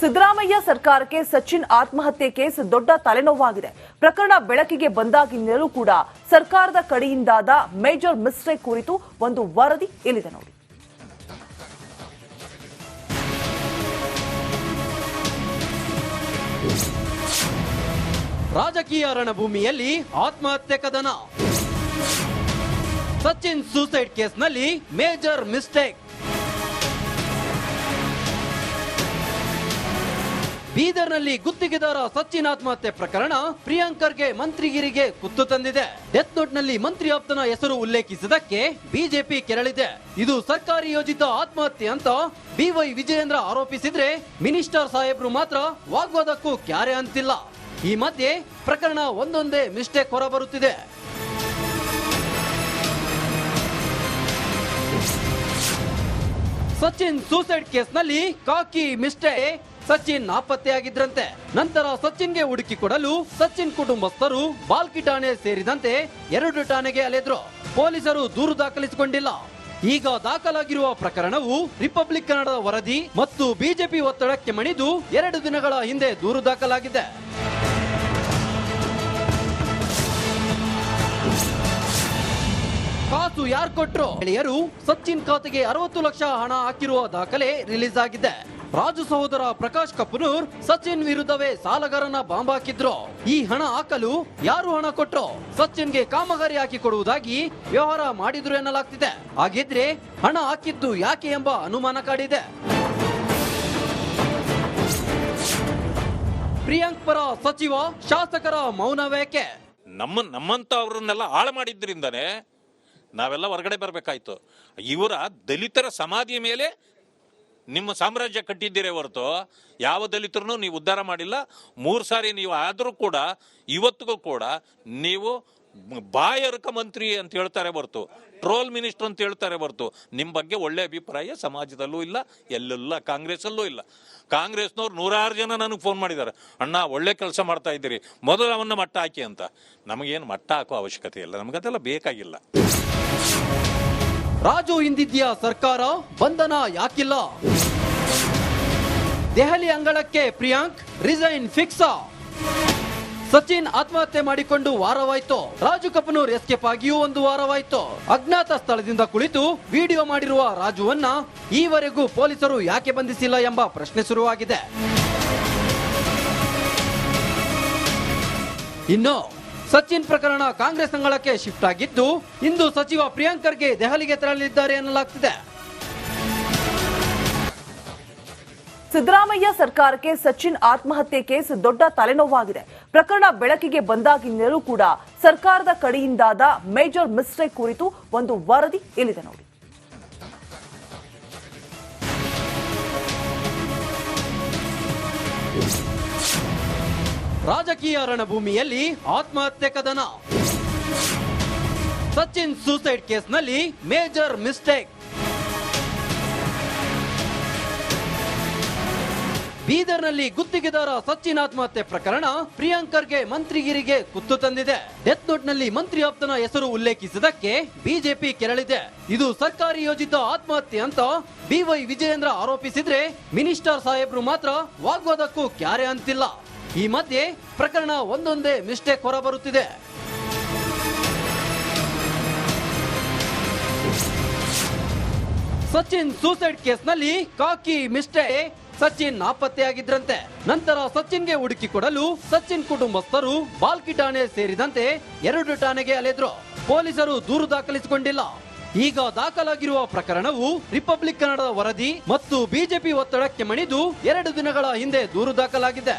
ಸಿದ್ದರಾಮಯ್ಯ ಸರ್ಕಾರಕ್ಕೆ ಸಚಿನ್ ಆತ್ಮಹತ್ಯೆ ಕೇಸ್ ದೊಡ್ಡ ತಲೆನೋವಾಗಿದೆ. ಪ್ರಕರಣ ಬೆಳಕಿಗೆ ಬಂದಾಗಿನಿಂದಲೂ ಕೂಡ ಸರ್ಕಾರದ ಕಡೆಯಿಂದಾದ ಮೇಜರ್ ಮಿಸ್ಟೇಕ್ ಕುರಿತು ಒಂದು ವರದಿ ಇಲ್ಲಿದೆ ನೋಡಿ. ರಾಜಕೀಯ ರಣಭೂಮಿಯಲ್ಲಿ ಆತ್ಮಹತ್ಯೆ ಕದನ. ಸಚಿನ್ ಸೂಸೈಡ್ ಕೇಸ್ನಲ್ಲಿ ಮೇಜರ್ ಮಿಸ್ಟೇಕ್. ಬೀದರ್ನಲ್ಲಿ ಗುತ್ತಿಗೆದಾರ ಸಚಿನ್ ಆತ್ಮಹತ್ಯೆ ಪ್ರಕರಣ ಪ್ರಿಯಾಂಕರ್ಗೆ ಮಂತ್ರಿಗಿರಿಗೆ ಕುತ್ತು ತಂದಿದೆ. ಡೆತ್ ನೋಟ್ನಲ್ಲಿ ಮಂತ್ರಿ ಆಪ್ತನ ಹೆಸರು ಉಲ್ಲೇಖಿಸಿದಕ್ಕೆ ಬಿಜೆಪಿ ಕೆರಳಿದೆ. ಇದು ಸರ್ಕಾರಿ ಯೋಜಿತ ಆತ್ಮಹತ್ಯೆ ಅಂತ ಬಿವೈ ವಿಜಯೇಂದ್ರ ಆರೋಪಿಸಿದ್ರೆ ಮಿನಿಸ್ಟರ್ ಸಾಹೇಬ್ರು ಮಾತ್ರ ವಾಗ್ವಾದಕ್ಕೂ ಕ್ಯಾರೆ ಅಂತಿಲ್ಲ. ಈ ಮಧ್ಯೆ ಪ್ರಕರಣ ಒಂದೊಂದೇ ಮಿಸ್ಟೇಕ್ ಹೊರಬರುತ್ತಿದೆ. ಸಚಿನ್ ಸೂಸೈಡ್ ಕೇಸ್ನಲ್ಲಿ ಕಾಕಿ ಮಿಸ್ಟೇಕ್ ಸಚಿನ್ ನಾಪತ್ತೆಯಾಗಿದ್ರಂತೆ ನಂತರ ಸಚಿನ್ಗೆ ಹುಡುಕಿ ಕೊಡಲು ಸಚಿನ್ ಕುಟುಂಬಸ್ಥರು ಬಾಲ್ಕಿ ಠಾಣೆ ಸೇರಿದಂತೆ ಎರಡು ಠಾಣೆಗೆ ಅಲೆದ್ರು. ಪೊಲೀಸರು ದೂರು ದಾಖಲಿಸಿಕೊಂಡಿಲ್ಲ. ಈಗ ದಾಖಲಾಗಿರುವ ಪ್ರಕರಣವು ರಿಪಬ್ಲಿಕ್ ಕನ್ನಡದ ವರದಿ ಮತ್ತು ಬಿಜೆಪಿ ಒತ್ತಡಕ್ಕೆ ಮಣಿದು ಎರಡು ದಿನಗಳ ಹಿಂದೆ ದೂರು ದಾಖಲಾಗಿದೆ. ಕಾಸು ಯಾರು ಕೊಟ್ರು? ಗೆಳೆಯರು ಸಚಿನ್ ಖಾತೆಗೆ ಅರವತ್ತು ಲಕ್ಷ ಹಣ ಹಾಕಿರುವ ದಾಖಲೆ ರಿಲೀಸ್ ಆಗಿದೆ ರಾಜು ಸಹೋದರ ಪ್ರಕಾಶ್ ಕಪೂರ್, ಸಚಿನ್ ವಿರುದ್ಧವೇ ಸಾಲಗಾರನ ಬಾಂಬ್ ಹಾಕಿದ್ರು. ಈ ಹಣ ಹಾಕಲು ಯಾರು ಹಣ ಕೊಟ್ರು? ಸಚಿನ್ಗೆ ಕಾಮಗಾರಿ ಹಾಕಿ ಕೊಡುವುದಾಗಿ ವ್ಯವಹಾರ ಮಾಡಿದ್ರು ಎನ್ನಲಾಗ್ತಿದೆ. ಹಾಗಿದ್ರೆ ಹಣ ಹಾಕಿದ್ದು ಯಾಕೆ ಎಂಬ ಅನುಮಾನ ಕಾಡಿದೆ. ಪ್ರಿಯಾಂಕ್ ಪರ ಸಚಿವ, ಶಾಸಕರ ಮೌನವೇಕೆ? ನಮ್ಮ ನಮ್ಮಂಥವ್ರನ್ನೆಲ್ಲ ಹಾಳು ಮಾಡಿದ್ರಿಂದನೇ ನಾವೆಲ್ಲ ಹೊರಗಡೆ ಬರಬೇಕಾಯ್ತು. ಇವರ ದಲಿತರ ಸಮಾಧಿಯ ಮೇಲೆ ನಿಮ್ಮ ಸಾಮ್ರಾಜ್ಯ ಕಟ್ಟಿದ್ದೀರೇ ಹೊರತು ಯಾವ ದಲಿತರನ್ನು ನೀವು ಉದ್ಧಾರ ಮಾಡಿಲ್ಲ. ಮೂರು ಸಾರಿ ನೀವು ಆದರೂ ಕೂಡ, ಇವತ್ತಿಗೂ ಕೂಡ ನೀವು ಬಾಯರ್ಕ ಮಂತ್ರಿ ಅಂತ ಹೇಳ್ತಾರೆ ಹೊರತು, ಟ್ರೋಲ್ ಮಿನಿಸ್ಟರ್ ಅಂತ ಹೇಳ್ತಾರೆ ಹೊರತು, ನಿಮ್ಮ ಬಗ್ಗೆ ಒಳ್ಳೆ ಅಭಿಪ್ರಾಯ ಸಮಾಜದಲ್ಲೂ ಇಲ್ಲ, ಎಲ್ಲೆಲ್ಲ ಕಾಂಗ್ರೆಸ್ಸಲ್ಲೂ ಇಲ್ಲ. ಕಾಂಗ್ರೆಸ್ನವ್ರು ನೂರಾರು ಜನ ನನಗೆ ಫೋನ್ ಮಾಡಿದ್ದಾರೆ, ಅಣ್ಣ, ಒಳ್ಳೆ ಕೆಲಸ ಮಾಡ್ತಾ ಇದ್ದೀರಿ, ಮೊದಲು ಅವನ್ನ ಮಟ್ಟ ಹಾಕಿ ಅಂತ. ನಮಗೇನು ಮಟ್ಟ ಹಾಕೋ ಅವಶ್ಯಕತೆ ಇಲ್ಲ, ನಮಗದೆಲ್ಲ ಬೇಕಾಗಿಲ್ಲ. ರಾಜು ಹಿಂದಿದ್ಯಾ ಸರ್ಕಾರ? ಬಂಧನ ಯಾಕಿಲ್ಲ? ದೆಹಲಿ ಅಂಗಳಕ್ಕೆ ಪ್ರಿಯಾಂಕ್, ರಿಸೈನ್ ಫಿಕ್ಸ್? ಸಚಿನ್ ಆತ್ಮಹತ್ಯೆ ಮಾಡಿಕೊಂಡು ವಾರವಾಯ್ತು. ರಾಜು ಕಪನೂರ್ ಎಸ್ಕೇಪ್ ಆಗಿಯೂ ಒಂದು ವಾರವಾಯ್ತು. ಅಜ್ಞಾತ ಸ್ಥಳದಿಂದ ಕುಳಿತು ವಿಡಿಯೋ ಮಾಡಿರುವ ರಾಜುವನ್ನ ಈವರೆಗೂ ಪೊಲೀಸರು ಯಾಕೆ ಬಂಧಿಸಿಲ್ಲ ಎಂಬ ಪ್ರಶ್ನೆ ಶುರುವಾಗಿದೆ. ಇನ್ನು ಸಚಿನ್ ಪ್ರಕರಣ ಕಾಂಗ್ರೆಸ್ ಅಂಗಳಕ್ಕೆ ಶಿಫ್ಟ್ ಆಗಿದ್ದು, ಇಂದು ಸಚಿವ ಪ್ರಿಯಾಂಕರ್ಗೆ ದೆಹಲಿಗೆ ತೆರಳಲಿದ್ದಾರೆ ಎನ್ನಲಾಗ್ತಿದೆ ಸಿದ್ದರಾಮಯ್ಯ ಸರ್ಕಾರಕ್ಕೆ ಸಚಿನ್ ಆತ್ಮಹತ್ಯೆ ಕೇಸ್ ದೊಡ್ಡ ತಲೆನೋವಾಗಿದೆ. ಪ್ರಕರಣ ಬೆಳಕಿಗೆ ಬಂದಾಗಿನಿಂದಲೂ ಕೂಡ ಸರ್ಕಾರದ ಕಡೆಯಿಂದಾದ ಮೇಜರ್ ಮಿಸ್ಟೇಕ್ ಕುರಿತು ಒಂದು ವರದಿ ಇಲ್ಲಿದೆ ನೋಡಿ. ರಾಜಕೀಯ ರಣಭೂಮಿಯಲ್ಲಿ ಆತ್ಮಹತ್ಯೆ ಕದನ. ಸಚಿನ್ ಸೂಸೈಡ್ ಕೇಸ್ನಲ್ಲಿ ಮೇಜರ್ ಮಿಸ್ಟೇಕ್ ಬೀದರ್ನಲ್ಲಿ ಗುತ್ತಿಗೆದಾರ ಸಚಿನ್ ಆತ್ಮಹತ್ಯೆ ಪ್ರಕರಣ ಪ್ರಿಯಾಂಕರ್ಗೆ ಮಂತ್ರಿಗಿರಿಗೆ ಕುತ್ತು ತಂದಿದೆ. ಡೆತ್ ನೋಟ್ನಲ್ಲಿ ಮಂತ್ರಿ ಆಪ್ತನ ಹೆಸರು ಉಲ್ಲೇಖಿಸಿದಕ್ಕೆ ಬಿಜೆಪಿ ಕೆರಳಿದೆ. ಇದು ಸರ್ಕಾರಿ ಯೋಜಿತ ಆತ್ಮಹತ್ಯೆ ಅಂತ ಬಿವೈ ವಿಜಯೇಂದ್ರ ಆರೋಪಿಸಿದ್ರೆ ಮಿನಿಸ್ಟರ್ ಸಾಹೇಬ್ರು ಮಾತ್ರ ವಾಗ್ವಾದಕ್ಕೂ ಕ್ಯಾರೆ ಅಂತಿಲ್ಲ. ಈ ಮಧ್ಯೆ ಪ್ರಕರಣ ಒಂದೊಂದೇ ಮಿಸ್ಟೇಕ್ ಹೊರಬರುತ್ತಿದೆ. ಸಚಿನ್ ಸೂಸೈಡ್ ಕೇಸ್ನಲ್ಲಿ ಕಾಕಿ ಮಿಸ್ಟೇ ಸಚಿನ್ ನಾಪತ್ತೆಯಾಗಿದ್ರಂತೆ. ನಂತರ ಸಚಿನ್ಗೆ ಹುಡುಕಿ ಕೊಡಲು ಸಚಿನ್ ಕುಟುಂಬಸ್ಥರು ಬಾಲ್ಕಿ ಠಾಣೆ ಸೇರಿದಂತೆ ಎರಡು ಠಾಣೆಗೆ ಅಲೆದ್ರು. ಪೊಲೀಸರು ದೂರು ದಾಖಲಿಸಿಕೊಂಡಿಲ್ಲ. ಈಗ ದಾಖಲಾಗಿರುವ ಪ್ರಕರಣವು ರಿಪಬ್ಲಿಕ್ ಕನ್ನಡದ ವರದಿ ಮತ್ತು ಬಿಜೆಪಿ ಒತ್ತಡಕ್ಕೆ ಮಣಿದು ಎರಡು ದಿನಗಳ ಹಿಂದೆ ದೂರು ದಾಖಲಾಗಿದೆ.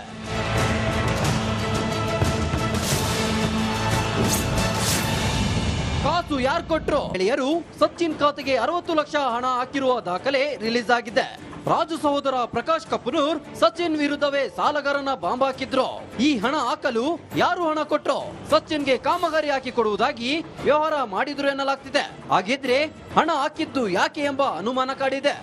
ಕಾಸು ಯಾರು ಕೊಟ್ರು? ಗೆಳೆಯರು ಸಚಿನ್ ಖಾತೆಗೆ ಅರವತ್ತು ಲಕ್ಷ ಹಣ ಹಾಕಿರುವ ದಾಖಲೆ ರಿಲೀಸ್ ಆಗಿದೆ. ರಾಜು ಸಹೋದರ ಪ್ರಕಾಶ್ ಕಪೂರ್ ಸಚಿನ್ ವಿರುದ್ಧವೇ ಸಾಲಗಾರನ ಬಾಂಬ್ ಹಾಕಿದ್ರು. ಈ ಹಣ ಹಾಕಲು ಯಾರು ಹಣ ಕೊಟ್ರು? ಸಚಿನ್ಗೆ ಕಾಮಗಾರಿ ಹಾಕಿ ಕೊಡುವುದಾಗಿ ವ್ಯವಹಾರ ಮಾಡಿದ್ರು ಎನ್ನಲಾಗ್ತಿದೆ. ಹಾಗಿದ್ರೆ ಹಣ ಹಾಕಿದ್ದು ಯಾಕೆ ಎಂಬ ಅನುಮಾನ ಕಾಡಿದೆ.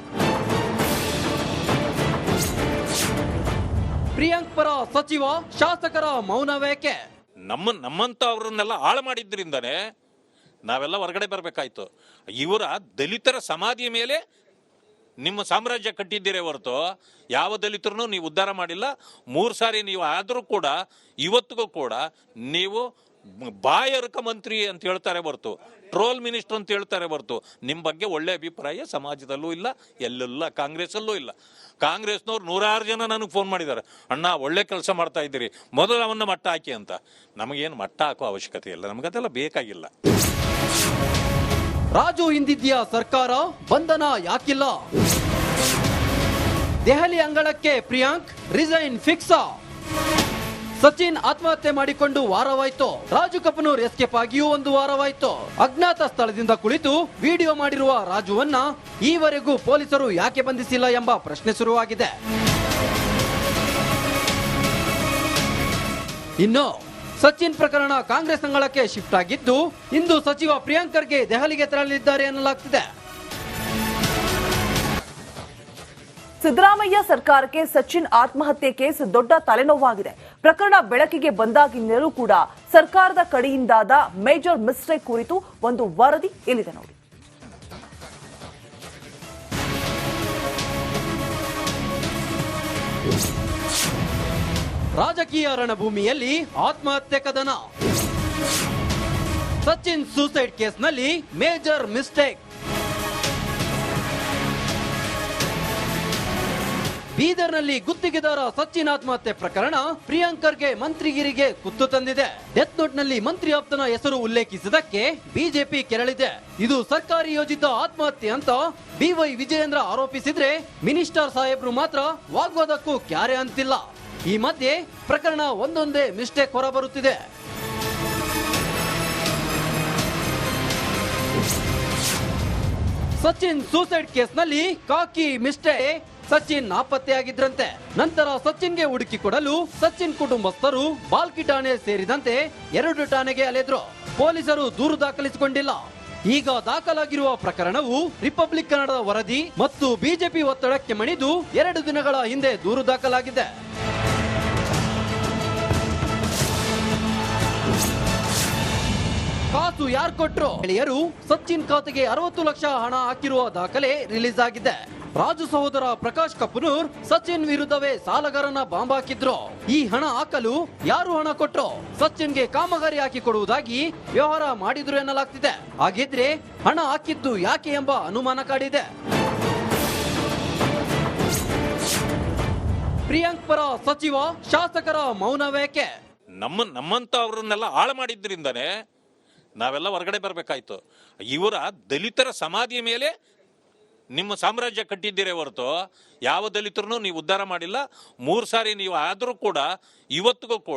ಪ್ರಿಯಾಂಕ್ ಪರ ಸಚಿವ ಶಾಸಕರ ಮೌನವೇಕೆ? ನಮ್ಮ ನಮ್ಮಂಥವ್ರನ್ನೆಲ್ಲ ಹಾಳು ಮಾಡಿದ್ರಿಂದನೇ ನಾವೆಲ್ಲ ಹೊರಗಡೆ ಬರಬೇಕಾಯ್ತು. ಇವರ ದಲಿತರ ಸಮಾಧಿಯ ಮೇಲೆ ನಿಮ್ಮ ಸಾಮ್ರಾಜ್ಯ ಕಟ್ಟಿದ್ದೀರೇ ಹೊರತು, ಯಾವ ದಲಿತರನ್ನು ನೀವು ಉದ್ಧಾರ ಮಾಡಿಲ್ಲ. ಮೂರು ಸಾರಿ ನೀವು ಆದರೂ ಕೂಡ, ಇವತ್ತಿಗೂ ಕೂಡ ನೀವು ಬಾಯರಕ ಮಂತ್ರಿ ಅಂತ ಹೇಳ್ತಾರೆ ಹೊರತು, ಟ್ರೋಲ್ ಮಿನಿಸ್ಟರ್ ಅಂತ ಹೇಳ್ತಾರೆ ಹೊರತು ನಿಮ್ಮ ಬಗ್ಗೆ ಒಳ್ಳೆ ಅಭಿಪ್ರಾಯ ಸಮಾಜದಲ್ಲೂ ಇಲ್ಲ, ಎಲ್ಲೆಲ್ಲ ಕಾಂಗ್ರೆಸ್ಸಲ್ಲೂ ಇಲ್ಲ. ಕಾಂಗ್ರೆಸ್ನವ್ರು ನೂರಾರು ಜನ ನನಗೆ ಫೋನ್ ಮಾಡಿದ್ದಾರೆ, ಅಣ್ಣ, ಒಳ್ಳೆ ಕೆಲಸ ಮಾಡ್ತಾ ಇದ್ದೀರಿ, ಮೊದಲು ಅವನ್ನ ಮಟ್ಟ ಹಾಕಿ ಅಂತ. ನಮಗೇನು ಮಟ್ಟ ಹಾಕೋ ಅವಶ್ಯಕತೆ ಇಲ್ಲ, ನಮಗದೆಲ್ಲ ಬೇಕಾಗಿಲ್ಲ. ರಾಜು ಹಿಂದಿದ್ಯ ಸರ್ಕಾರ? ಬಂಧನ ಯಾಕಿಲ್ಲ? ದೆಹಲಿ ಅಂಗಳಕ್ಕೆ ಪ್ರಿಯಾಂಕ್, ರಿಸೈನ್ ಫಿಕ್ಸ್? ಸಚಿನ್ ಆತ್ಮಹತ್ಯೆ ಮಾಡಿಕೊಂಡು ವಾರವಾಯ್ತು. ರಾಜು ಕಪನೂರ್ ಎಸ್ಕೇಪ್ ಆಗಿಯೂ ಒಂದು ವಾರವಾಯ್ತು. ಅಜ್ಞಾತ ಸ್ಥಳದಿಂದ ಕುಳಿತು ವಿಡಿಯೋ ಮಾಡಿರುವ ರಾಜುವನ್ನ ಈವರೆಗೂ ಪೊಲೀಸರು ಯಾಕೆ ಬಂಧಿಸಿಲ್ಲ ಎಂಬ ಪ್ರಶ್ನೆ ಶುರುವಾಗಿದೆ. ಇನ್ನು ಸಚಿನ್ ಪ್ರಕರಣ ಕಾಂಗ್ರೆಸ್ ಅಂಗಳಕ್ಕೆ ಶಿಫ್ಟ್ ಆಗಿದ್ದು, ಇಂದು ಸಚಿವ ಪ್ರಿಯಾಂಕ್ ಖರ್ಗೆ ದೆಹಲಿಗೆ ತೆರಳಲಿದ್ದಾರೆ ಎನ್ನಲಾಗ್ತಿದೆ ಸಿದ್ದರಾಮಯ್ಯ ಸರ್ಕಾರಕ್ಕೆ ಸಚಿನ್ ಆತ್ಮಹತ್ಯೆ ಕೇಸ್ ದೊಡ್ಡ ತಲೆನೋವಾಗಿದೆ. ಪ್ರಕರಣ ಬೆಳಕಿಗೆ ಬಂದಾಗಿನಿಂದಲೂ ಕೂಡ ಸರ್ಕಾರದ ಕಡೆಯಿಂದಾದ ಮೇಜರ್ ಮಿಸ್ಟೇಕ್ ಕುರಿತು ಒಂದು ವರದಿ ಇಲ್ಲಿದೆ ನೋಡಿ. ರಾಜಕೀಯ ರಣಭೂಮಿಯಲ್ಲಿ ಆತ್ಮಹತ್ಯೆ ಕದನ. ಸಚಿನ್ ಸೂಸೈಡ್ ಕೇಸ್ನಲ್ಲಿ ಮೇಜರ್ ಮಿಸ್ಟೇಕ್ ಬೀದರ್ನಲ್ಲಿ ಗುತ್ತಿಗೆದಾರ ಸಚಿನ್ ಆತ್ಮಹತ್ಯೆ ಪ್ರಕರಣ ಪ್ರಿಯಾಂಕರ್ಗೆ ಮಂತ್ರಿಗಿರಿಗೆ ಕುತ್ತು ತಂದಿದೆ. ಡೆತ್ ನೋಟ್ನಲ್ಲಿ ಮಂತ್ರಿ ಆಪ್ತನ ಹೆಸರು ಉಲ್ಲೇಖಿಸಿದಕ್ಕೆ ಬಿಜೆಪಿ ಕೆರಳಿದೆ. ಇದು ಸರ್ಕಾರಿ ಯೋಜಿತ ಆತ್ಮಹತ್ಯೆ ಅಂತ ಬಿವೈ ವಿಜಯೇಂದ್ರ ಆರೋಪಿಸಿದ್ರೆ ಮಿನಿಸ್ಟರ್ ಸಾಹೇಬ್ರು ಮಾತ್ರ ವಾಗ್ವಾದಕ್ಕೂ ಕ್ಯಾರೆ ಅಂತಿಲ್ಲ. ಈ ಮಧ್ಯೆ ಪ್ರಕರಣ ಒಂದೊಂದೇ ಮಿಸ್ಟೇಕ್ ಹೊರಬರುತ್ತಿದೆ. ಸಚಿನ್ ಸೂಸೈಡ್ ಕೇಸ್ನಲ್ಲಿ ಕಾಕಿ ಮಿಸ್ಟೇಕ್ ಸಚಿನ್ ನಾಪತ್ತೆಯಾಗಿದ್ರಂತೆ ನಂತರ ಸಚಿನ್ಗೆ ಹುಡುಕಿ ಕೊಡಲು ಸಚಿನ್ ಕುಟುಂಬಸ್ಥರು ಬಾಲ್ಕಿ ಠಾಣೆ ಸೇರಿದಂತೆ ಎರಡು ಠಾಣೆಗೆ ಅಲೆದ್ರು. ಪೊಲೀಸರು ದೂರು ದಾಖಲಿಸಿಕೊಂಡಿಲ್ಲ. ಈಗ ದಾಖಲಾಗಿರುವ ಪ್ರಕರಣವು ರಿಪಬ್ಲಿಕ್ ಕನ್ನಡದ ವರದಿ ಮತ್ತು ಬಿಜೆಪಿ ಒತ್ತಡಕ್ಕೆ ಮಣಿದು ಎರಡು ದಿನಗಳ ಹಿಂದೆ ದೂರು ದಾಖಲಾಗಿದೆ. ಕಾಸು ಯಾರು ಕೊಟ್ರು? ಗೆಳೆಯರು ಸಚಿನ್ ಖಾತೆಗೆ ಅರವತ್ತು ಲಕ್ಷ ಹಣ ಹಾಕಿರುವ ದಾಖಲೆ ರಿಲೀಸ್ ಆಗಿದೆ. ರಾಜು ಸಹೋದರ ಪ್ರಕಾಶ್ ಕಪೂರ್ ಸಚಿನ್ ವಿರುದ್ಧವೇ ಸಾಲಗಾರನ ಬಾಂಬ್ ಹಾಕಿದ್ರು. ಈ ಹಣ ಹಾಕಲು ಯಾರು ಹಣ ಕೊಟ್ರು? ಸಚಿನ್ಗೆ ಕಾಮಗಾರಿ ಹಾಕಿ ಕೊಡುವುದಾಗಿ ವ್ಯವಹಾರ ಮಾಡಿದ್ರು ಎನ್ನಲಾಗ್ತಿದೆ. ಹಾಗಿದ್ರೆ ಹಣ ಹಾಕಿದ್ದು ಯಾಕೆ ಎಂಬ ಅನುಮಾನ ಕಾಡಿದೆ. ಪ್ರಿಯಾಂಕ್ ಪರ ಸಚಿವ, ಶಾಸಕರ ಮೌನವೇಕೆ? ನಮ್ಮ ನಮ್ಮಂಥವ್ರನ್ನೆಲ್ಲ ಹಾಳು ಮಾಡಿದ್ರಿಂದನೇ ನಾವೆಲ್ಲ ಹೊರಗಡೆ ಬರಬೇಕಾಯ್ತು. ಇವರ ದಲಿತರ ಸಮಾಧಿಯ ಮೇಲೆ ನಿಮ್ಮ ಸಾಮ್ರಾಜ್ಯ ಕಟ್ಟಿದ್ದೀರೇ ಹೊರತು ಯಾವ ದಲಿತರನ್ನು ನೀವು ಉದ್ಧಾರ ಮಾಡಿಲ್ಲ. ಮೂರು ಸಾರಿ ನೀವು ಆದರೂ ಕೂಡ ಇವತ್ತಿಗೂ ಕೂಡ